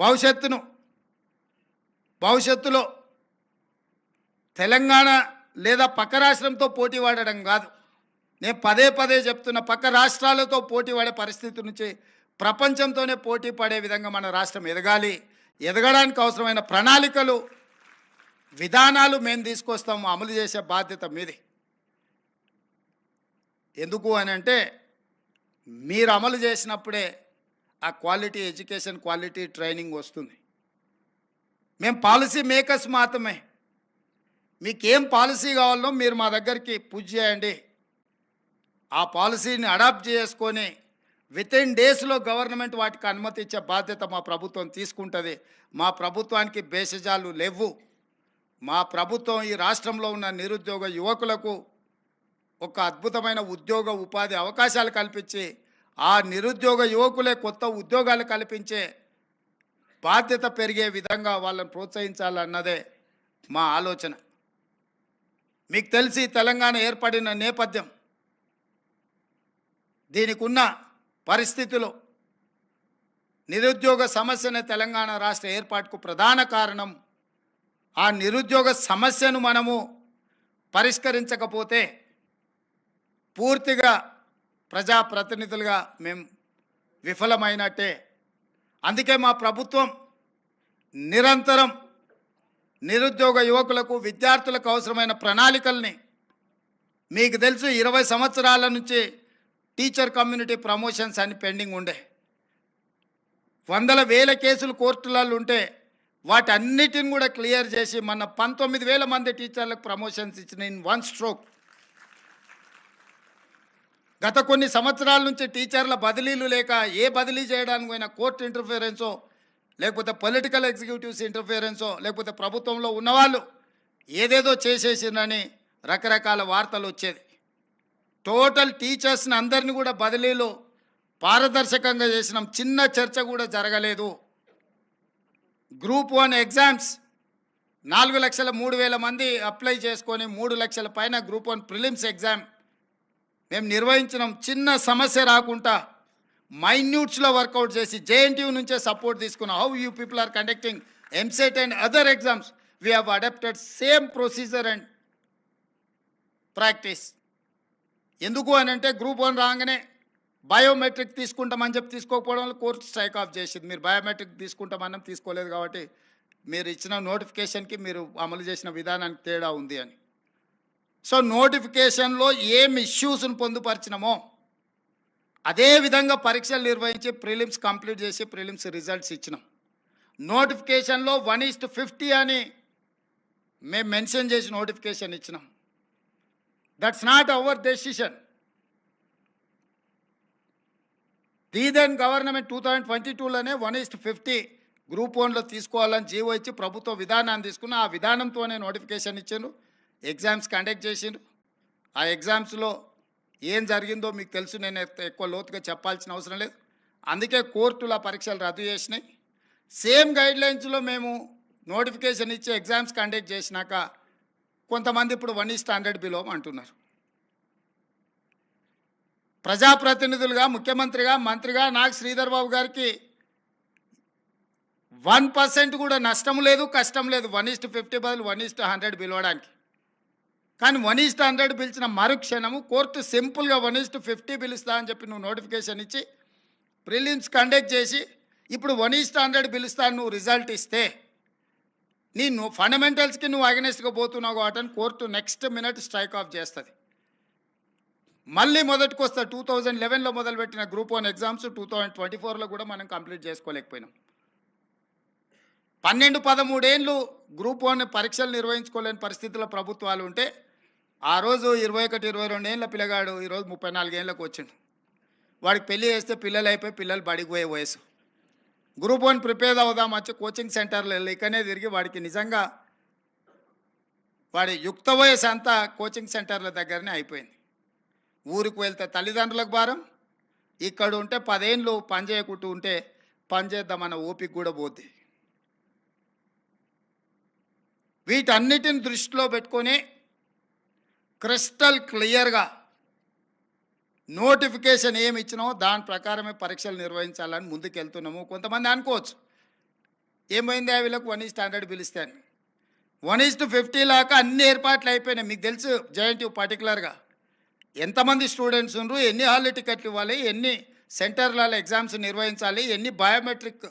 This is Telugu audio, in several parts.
భవిష్యత్తును భవిష్యత్తులో తెలంగాణ లేదా పక్క రాష్ట్రంతో పోటీ పడడం కాదు. నేను పదే పదే చెప్తున్న పక్క రాష్ట్రాలతో పోటీ పడే పరిస్థితి నుంచి ప్రపంచంతోనే పోటీ పడే విధంగా మన రాష్ట్రం ఎదగాలి. ఎదగడానికి అవసరమైన ప్రణాళికలు విధానాలు మేము తీసుకొస్తాము అమలు చేసే బాధ్యత మీది. ఎందుకు అని అంటే మీరు అమలు చేసినప్పుడే ఆ క్వాలిటీ ఎడ్యుకేషన్ క్వాలిటీ ట్రైనింగ్ వస్తుంది. మేము పాలసీ మేకర్స్ మాత్రమే. మీకు ఏం పాలసీ కావాలో మీరు మా దగ్గరికి పూజ చేయండి. ఆ పాలసీని అడాప్ట్ చేసుకొని విత్ ఇన్ డేస్లో గవర్నమెంట్ వాటికి అనుమతి ఇచ్చే బాధ్యత మా ప్రభుత్వం తీసుకుంటుంది. మా ప్రభుత్వానికి బేసజాలు లేవు. మా ప్రభుత్వం ఈ రాష్ట్రంలో ఉన్న నిరుద్యోగ యువకులకు ఒక అద్భుతమైన ఉద్యోగ ఉపాధి అవకాశాలు కల్పించి ఆ నిరుద్యోగ యువకులే కొత్త ఉద్యోగాలు కల్పించే బాధ్యత పెరిగే విధంగా వాళ్ళని ప్రోత్సహించాలన్నదే మా ఆలోచన. మీకు తెలిసి తెలంగాణ ఏర్పడిన నేపథ్యం దీనికి ఉన్న పరిస్థితులు నిరుద్యోగ సమస్యనే తెలంగాణ రాష్ట్ర ఏర్పాటుకు ప్రధాన కారణం. ఆ నిరుద్యోగ సమస్యను మనము పరిష్కరించకపోతే పూర్తిగా ప్రజాప్రతినిధులుగా మేము విఫలమైనట్టే. అందుకే మా ప్రభుత్వం నిరంతరం నిరుద్యోగ యువకులకు విద్యార్థులకు అవసరమైన ప్రణాళికల్ని మీకు తెలుసు ఇరవై సంవత్సరాల నుంచి టీచర్ కమ్యూనిటీ ప్రమోషన్స్ అని పెండింగ్ ఉండే. వందల వేల కేసులు కోర్టులలో ఉంటే వాటన్నిటిని కూడా క్లియర్ చేసి మన పంతొమ్మిది వేల మంది టీచర్లకు ప్రమోషన్స్ ఇచ్చిన ఇన్ వన్ స్ట్రోక్. గత కొన్ని సంవత్సరాల నుంచి టీచర్ల బదిలీలు లేక ఏ బదిలీ చేయడానికి పోయినా కోర్టు ఇంటర్ఫియరెన్సో లేకపోతే పొలిటికల్ ఎగ్జిక్యూటివ్స్ ఇంటర్ఫియరెన్సో లేకపోతే ప్రభుత్వంలో ఉన్నవాళ్ళు ఏదేదో చేసేసిందని రకరకాల వార్తలు వచ్చేది. టోటల్ టీచర్స్ని అందరినీ కూడా బదిలీలు పారదర్శకంగా చేసినాం. చిన్న చర్చ కూడా జరగలేదు. గ్రూప్ వన్ ఎగ్జామ్స్ నాలుగు లక్షల మూడు వేల మంది అప్లై చేసుకొని మూడు లక్షల పైన గ్రూప్ వన్ ప్రిలిమ్స్ ఎగ్జామ్ మేము నిర్వహించినాం. చిన్న సమస్య రాకుండా మైన్యూట్స్లో వర్కౌట్ చేసి జేఎన్టీయూ నుంచే సపోర్ట్ తీసుకున్నాం. How you people are conducting EAMCET and other exams we have adapted same procedure and practice ఎందుకు అని అంటే గ్రూప్ వన్ రాగానే బయోమెట్రిక్ తీసుకుంటామని చెప్పి తీసుకోకపోవడం వల్ల కోర్టు స్ట్రైక్ ఆఫ్ చేసింది. మీరు బయోమెట్రిక్ తీసుకుంటామన్నం తీసుకోలేదు కాబట్టి మీరు ఇచ్చిన నోటిఫికేషన్కి మీరు అమలు చేసిన విధానానికి తేడా ఉంది అని. సో నోటిఫికేషన్లో ఏం ఇష్యూస్ను పొందుపరిచినామో అదే విధంగా పరీక్షలు నిర్వహించి ప్రిలిమ్స్ కంప్లీట్ చేసి ప్రిలిమ్స్ రిజల్ట్స్ ఇచ్చినాం. నోటిఫికేషన్లో వన్ ఈస్ట్ ఫిఫ్టీ అని మేము మెన్షన్ చేసి నోటిఫికేషన్ ఇచ్చినాం. That's not our decision the then government two thousand twenty టూలోనే one is to fifty group వన్లో తీసుకోవాలని జీవో ఇచ్చి ప్రభుత్వ విధానాన్ని తీసుకున్న ఆ విధానంతోనే నోటిఫికేషన్ ఇచ్చాను ఎగ్జామ్స్ కండక్ట్ చేసిండ్రు. ఆ ఎగ్జామ్స్లో ఏం జరిగిందో మీకు తెలుసు నేను ఎక్కువ లోతుగా చెప్పాల్సిన అవసరం లేదు. అందుకే కోర్టుల పరీక్షలు రద్దు చేసినాయి. సేమ్ గైడ్లైన్స్లో మేము నోటిఫికేషన్ ఇచ్చి ఎగ్జామ్స్ కండక్ట్ చేసినాక కొంతమంది ఇప్పుడు వన్ ఈస్ట్ హండ్రెడ్ బిలో అంటున్నారు. ప్రజాప్రతినిధులుగా ముఖ్యమంత్రిగా మంత్రిగా నాకు శ్రీధర్ బాబు గారికి వన్ పర్సెంట్ కూడా నష్టం లేదు కష్టం లేదు. వన్ ఈస్ట్ ఫిఫ్టీ బదులు వన్ ఈస్ట్ హండ్రెడ్ పిలవడానికి కానీ వన్ ఈస్ట్ హండ్రెడ్ పిలిచిన మరుక్షణము కోర్టు సింపుల్గా వన్ ఈస్ట్ ఫిఫ్టీ పిలుస్తా అని చెప్పి నువ్వు నోటిఫికేషన్ ఇచ్చి ప్రిలిమ్స్ కండక్ట్ చేసి ఇప్పుడు వన్ ఈస్ట్ హండ్రెడ్ పిలుస్తా నువ్వు రిజల్ట్ ఇస్తే నీ నువ్వు ఫండమెంటల్స్కి నువ్వు అగనెస్ట్గా పోతున్నావు కాబట్టి court next minute strike off చేస్తుంది. మళ్ళీ మొదటికి వస్తా టూ థౌజండ్ లెవెన్లో మొదలుపెట్టిన group one exams two thousand twenty ఫోర్లో కూడా మనం కంప్లీట్ చేసుకోలేకపోయినాం. పన్నెండు పదమూడేళ్ళు గ్రూప్ వన్ పరీక్షలు నిర్వహించుకోలేని పరిస్థితుల్లో ప్రభుత్వాలు ఉంటే ఆ రోజు ఇరవై ఒకటి ఇరవై రెండు ఏళ్ళ పిల్లగాడు ఈరోజు ముప్పై నాలుగేళ్ళకి వచ్చిండు. వాడికి పెళ్ళి చేస్తే పిల్లలు అయిపోయి పిల్లలు బడికి పోయే వయసు. గ్రూప్ వన్ ప్రిపేర్ అవుదాం వచ్చి కోచింగ్ సెంటర్లు వెళ్ళి ఇక్కడనే తిరిగి వాడికి నిజంగా వాడి యుక్త వయసు అంతా కోచింగ్ సెంటర్ల దగ్గరనే అయిపోయింది. ఊరికి వెళ్తే తల్లిదండ్రులకు భారం ఇక్కడ ఉంటే పదేళ్ళు పని చేయకుంటూ ఉంటే పని చేద్దామన్న ఓపిక కూడా పోద్ది. వీటన్నిటిని దృష్టిలో పెట్టుకొని క్రిస్టల్ క్లియర్గా నోటిఫికేషన్ ఏమి ఇచ్చినామో దాని ప్రకారమే పరీక్షలు నిర్వహించాలని ముందుకెళ్తున్నాము. కొంతమంది అనుకోవచ్చు. ఏమైంది వీళ్ళకు? వన్ ఈస్ట్ హండ్రెడ్ పిలుస్తాను వన్ ఈస్ట్ ఫిఫ్టీ లాగా అన్ని ఏర్పాట్లు అయిపోయినాయి. మీకు తెలుసు జేఎన్టీ పర్టికులర్గా ఎంతమంది స్టూడెంట్స్ ఉండ్రు? ఎన్ని హాల్ టికెట్లు ఇవ్వాలి? ఎన్ని సెంటర్లలో ఎగ్జామ్స్ నిర్వహించాలి? ఎన్ని బయోమెట్రిక్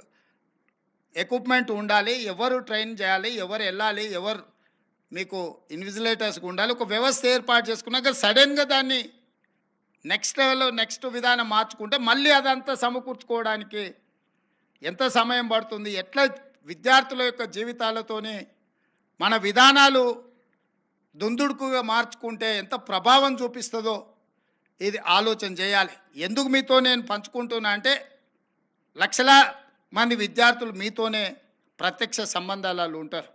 ఎక్విప్మెంట్ ఉండాలి? ఎవరు ట్రైన్ చేయాలి? ఎవరు వెళ్ళాలి? ఎవరు మీకు ఇన్విజిలేటర్స్కి ఉండాలి. ఒక వ్యవస్థ ఏర్పాటు చేసుకున్నాక సడన్గా దాన్ని నెక్స్ట్ లెవెల్లో నెక్స్ట్ విధానం మార్చుకుంటే మళ్ళీ అదంతా సమకూర్చుకోవడానికి ఎంత సమయం పడుతుంది ఎట్లా విద్యార్థుల యొక్క జీవితాలతోనే మన విధానాలు దుందుడుకుగా మార్చుకుంటే ఎంత ప్రభావం చూపిస్తుందో ఇది ఆలోచన చేయాలి. ఎందుకు మీతో నేను పంచుకుంటున్నా అంటే లక్షల మంది విద్యార్థులు మీతోనే ప్రత్యక్ష సంబంధాలలో ఉంటారు.